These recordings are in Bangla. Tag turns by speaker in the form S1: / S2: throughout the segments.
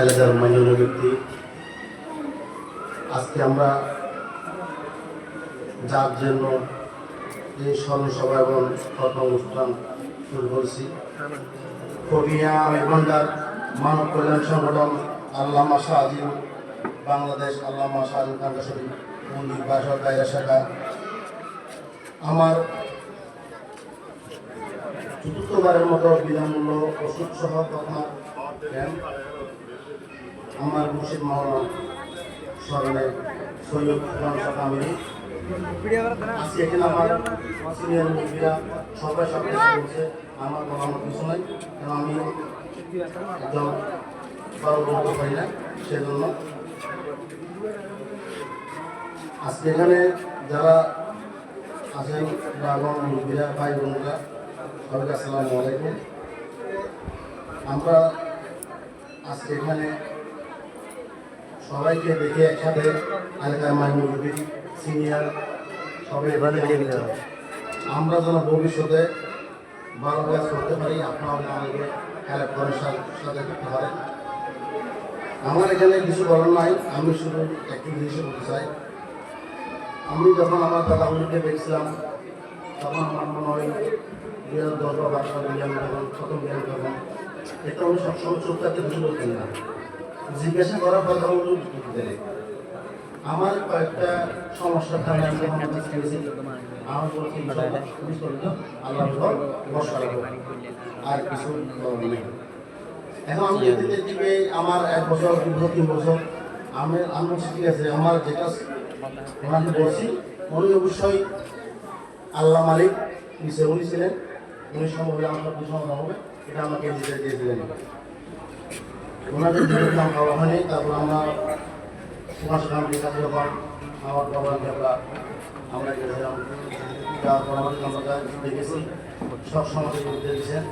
S1: এলাকার মাননীয় ব্যক্তি, আজকে আমরা যার জন্য এই স্মরণ সভা এবং অনুষ্ঠান শুরু করেছি। ফকিয়া আমিরগঞ্জার মানব কল্যাণ সংগঠন, আল্লামা শাহজিব বাংলাদেশ আল্লামা খান শরীফ মন্দির বাসক দায়রা শাখা। আমার চতুর্থবারের মতো বিনামূল্য ওষুধ সহ তথা আমার মুর্শিদ মহলানা স্মরণে সৈয়দ সাকামিনী আজকে আমার আমার কিছু কেন আমি না আজকে এখানে যারা আছেন ভাই বোনরা, সবাইকে আসসালামু আমরা আজকে এখানে সবাইকে দেখে একসাথে এলাকার মাই মুরব্বী সিনিয়র, সবাই এখানে আমরা যেন ভবিষ্যতে ভালো কাজ করতে পারি আপনারা আমাদেরকে হেল্প সাথে করতে পারেন। আমার এখানে কিছু বলার নাই, আমি শুধু একটু জিনিস বলতে চাই। আমি যখন আমার দাদাগুলিকে দেখছিলাম, তখন আমার মনে হয় দুই হাজার দশ বা বারো সালে বিরিয়ানি তখন প্রথম তখন এটা আমি সবসময় চোখ থাকতে কিছু বলতেন না। জিজ্ঞাসা করার পর তখন আমার কয়েকটা সমস্যার কারণে আমি আপনার কাছে গেছি আমার বলছি আল্লাহ বর্ষা আর কিছু নেই। এখন আমি যেতে যেতে আমার এক বছর দু বছর তিন বছর। আমি আমি ঠিক আছে আমার যেটা ওনাকে বলছি উনি অবশ্যই আল্লাহ মালিক নিচে উনি ছিলেন। উনি সম্ভব আমার সব হবে। এটা আমাকে দিতে দিয়েছিলেন ওনাকে দিয়েছিলাম খাওয়া হয়নি, তারপর আমরা সুভাষ গান্ধী কাছে যখন আমার বাবা আমরা আমরা গেছিলাম যাওয়ার পর আমরা দেখেছি সব সমাজের বিরুদ্ধে দিয়েছেন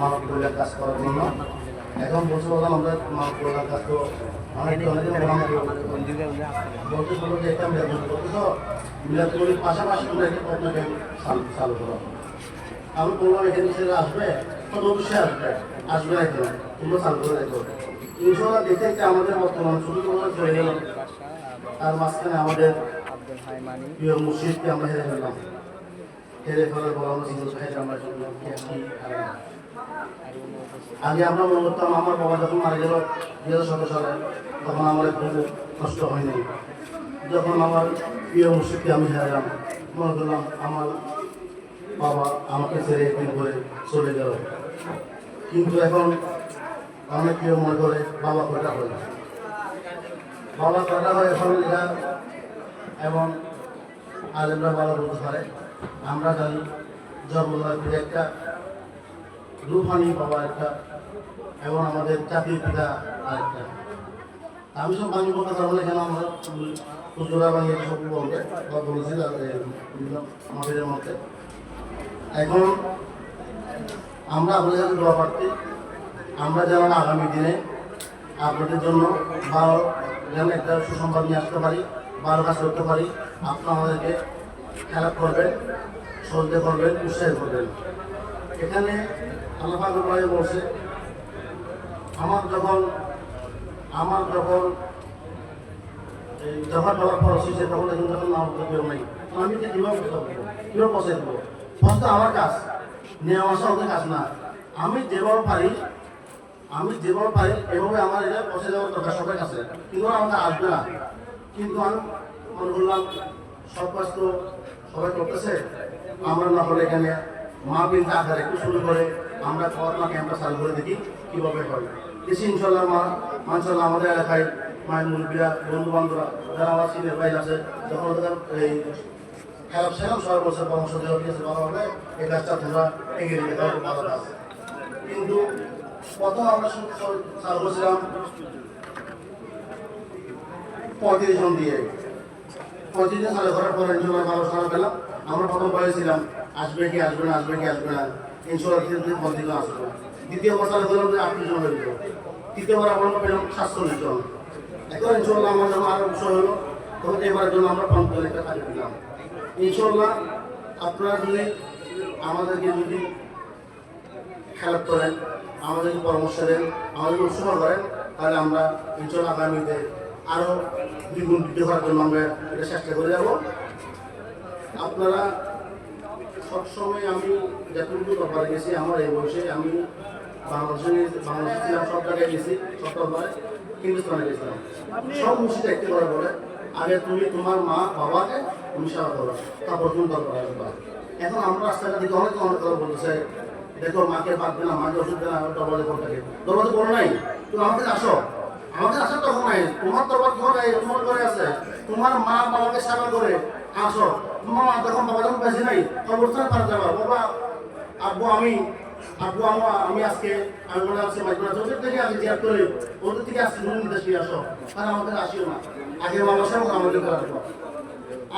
S1: মানব কল্যাণ কাজ করার জন্য। এখন বলতে বললাম আমরা মানব কল্যাণ কাজ তো অনেক অনেক বলতে বলতে মিলাদ করির পাশাপাশি তোমরা একটা চালু করো। আমি বললাম, এখানে আসবে? আসবে দেখো আমাদের বর্তমান মাঝখানে আমাদের প্রিয় আমরা হেরে হেরে। আগে আমরা মনে করতাম আমার বাবা যখন মারা গেল দুই হাজার সতেরো সালে তখন আমার একটু কষ্ট হয়নি যখন আমার প্রিয় মুর্শিদকে আমি হারালাম মনে করলাম আমার বাবা আমাকে ছেড়ে একদিন করে চলে গেল কিন্তু এখন অনেক মনে করে বাবা কয়টা হয় বাবা কয়টা হয় এখন এবং আলেমরা বাবা বলতে পারে। আমরা জানি জন্মদার পিতা একটা রুহানি বাবা একটা এবং আমাদের জাতীয় পিতা আরেকটা। আমি সব বাঙালি বলতে পারব না কেন আমরা হুজুরা বাঙালি সব বলবে? বা বলেছি আমাদের মধ্যে। এখন আমরা আপনাদের কাছে দোয়া প্রার্থী আমরা যেন আগামী দিনে আপনাদের জন্য ভালো যেন একটা সুসংবাদ নিয়ে আসতে পারি, ভালো কাজ করতে পারি, আপনারা আমাদেরকে খেলা করবেন, সহযোগিতা করবেন, উৎসাহিত করবেন। এখানে আল্লাহ বলছে, আমার যখন আমার যখন জমা দেওয়ার খরচ হয়েছে তখন এখন যখন কেউ নেই। আমি তো কীভাবে কীভাবে পৌঁছে দেবো? আমার কাজ। নেওয়া আসা কাজ না। আমি যেভাবে পারি, আমি যেভাবে পারি, এভাবে আমার এটা পৌঁছে দেওয়ার দরকার সবার কাছে। কিন্তু আমাকে আসবে না। কিন্তু আমি মনে করলাম, সব কাজ তো সবাই করতেছে। আমরা না হলে এখানে মা বিনতে আধার একটু শুরু করে আমরা করোনা ক্যাম্পটা চালু করে দেখি কীভাবে হয়। বেশি ইনশাল্লাহ মা মানশাল্লাহ আমাদের এলাকায় মায়ের মুরব্বীরা বন্ধু বান্ধবরা যারা আমার সিনিয়র ভাই আছে, যখন এই খেলা সেরকম সবাই পরামর্শ দেওয়া আছে ভালো এই কাজটা তোমরা এগিয়ে নিয়ে যাও ভালো কাজ। কিন্তু প্রথম আমরা চালু করেছিলাম পঁয়ত্রিশ জন দিয়ে। পঁয়ত্রিশ জন চালু করার পর ইনশাল্লাহ ভালো পেলাম। আমরা প্রথম বলেছিলাম আসবে কি, আসবে না, আসবে কি, আসবে না। ধীরে ধীরে পঁয়ত্রিশ জন আসবে দ্বিতীয়বার চালু করলাম যে আটত্রিশ জন হয়ে তৃতীয়বার আমরা পেলাম সাতচল্লিশ জন। এখন ইনশাল্লাহ আমার যখন আরও বিষয় হলো, তখন এবারের জন্য আমরা পঞ্চাশ একটা কাজ দিলাম। ইনশাল্লাহ আপনারা যদি আমাদেরকে যদি খেলা করেন, আমাদেরকে পরামর্শ দেন, আমাদেরকে উৎসাহ করেন, তাহলে আমরা ইনশাল্লাহ আগামীতে আরও দ্বিগুণ বৃদ্ধি হওয়ার জন্য আমরা এটা চেষ্টা করে যাব। আপনারা সবসময় আমি যতটুকু ব্যাপারে গেছি, আমার এই বয়সে আমি বাংলাদেশে বাংলাদেশে ছিলাম, সব জায়গায় গেছি ব্যাপারে হিন্দুস্তানে গেছিলাম। সব মুসিদ একটি করে বলে, আগে তুমি তোমার মা, বাবাকে করো তারপর তুমি দরকার আসবা। এখন আমরা রাস্তাঘাট অনেক অনেক কথা বলতেছে, দেখো মাকে পারবে না মাকে ওষুধ দেয় না দরবাজে থাকে। দরবাজে করো নাই। তুমি আমাকে আসো। আমাদের আসার তখন নাই। তোমার দরবার নাই তোমার ঘরে আছে। তোমার মা বাবাকে সেবা করে আসো। মা তখন বাবা যখন বেশি নাই খবরস্থানে পারা যাবা। বাবা, আব্বু, আমি, আব্বু, আমা, আমি আজকে আমি মনে আছে। মাইকুনা ওদের থেকে আগে জিয়ার করে। ওদের থেকে আসছি নুন শুয়ে আসো। আর আমাদের আসিও না। আগে বাবার সঙ্গে আমাদের করে আসব।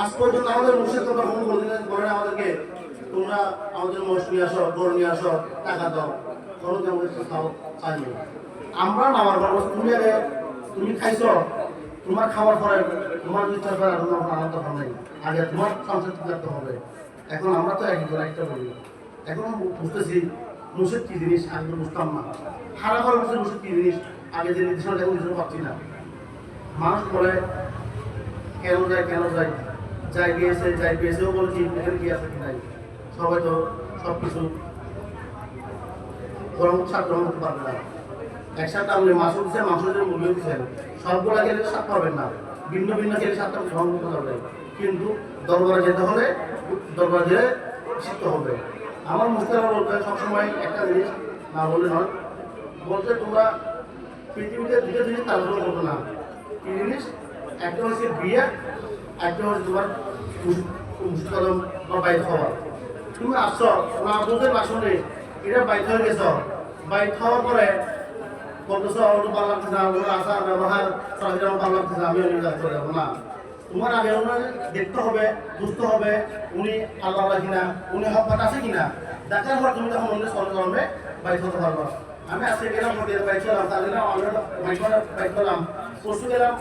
S1: আজ পর্যন্ত আমাদের মুর্শিদ কথা ফোন আমাদেরকে তোমরা আমাদের মোষ নিয়ে আসো, গরু নিয়ে আসো, টাকা দাও। খরচ আমাদের আমরা নামার পর, তুমি আগে তুমি খাইছো, তোমার খাবার পরে তোমার তরকারি আর তোমার আনন্দ হবে নাই। আগে তোমার সংসার রাখতে হবে? এখন আমরা তো করে একটা বলি। এখন বুঝতেছি, মুর্শিদ কি জিনিস আগে বুঝতাম না। মুর্শিদ কি জিনিস আগে যে নির্দেশনা দেখুন পাচ্ছি না। মানুষ বলে, কেন যায় কেন যায়? যাই গিয়েছে যাই গিয়েছেও বলছি এখানে কি আছে কি নাই। সবাই তো সব কিছু গ্রহণ সার গ্রহণ করতে পারবে না। একসাথে আপনি মাংস দিচ্ছেন মাংস দিয়ে মুরগিও দিচ্ছেন, সবগুলা গেলে স্বাদ পাবেন না। ভিন্ন ভিন্ন গেলে স্বাদটা গ্রহণ করতে পারবে কিন্তু দরবারে যেতে হলে, দরবারে গেলে শিখতে হবে। আমার মুস্তারা বলতে সবসময় একটা জিনিস না বলে নয়, বলতে তোমরা পৃথিবীতে দুটো জিনিস তাড়াহুড়ো করবে না। কি জিনিস? একটা হচ্ছে বিয়ে, একটা হচ্ছে তোমার মুস্তাদম বা বাইক হওয়া। তুমি আসছো না বুঝতে বাসনে এটা বাইক হয়ে গেছ। বাইক খাওয়ার পরে বলতেছো ভালো লাগতেছে না ব্যবহার আমার ভালো লাগতেছে আমি না। তোমার আগে দেখতে হবে, বুঝতে হবে, উনি আল্লাহ কিনা, উনি হকপাত আছে কিনা। দেখার পর তুমি তখন অন্য সরকার বাইক হতে আমি আজকে গেলাম, হোটেল বাইক চলাম তাহলে বাইক বাইক করলাম পরশু গেলাম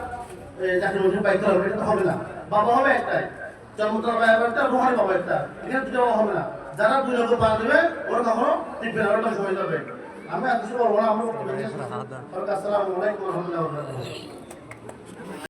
S1: চাকরি মধ্যে পাইতে হবে এটা হবে না। বাবা হবে একটাই। জন্মতলা বাবা একটা রোহার বাবা একটা। এখানে দুটো বাবা হবে না। যারা দুই লক্ষ পা দেবে ওরা কখনো টিকবে না ওরা সময় যাবে। আমি আর কিছু বলব না আমরা আসসালামু আলাইকুম রহমতুল্লাহ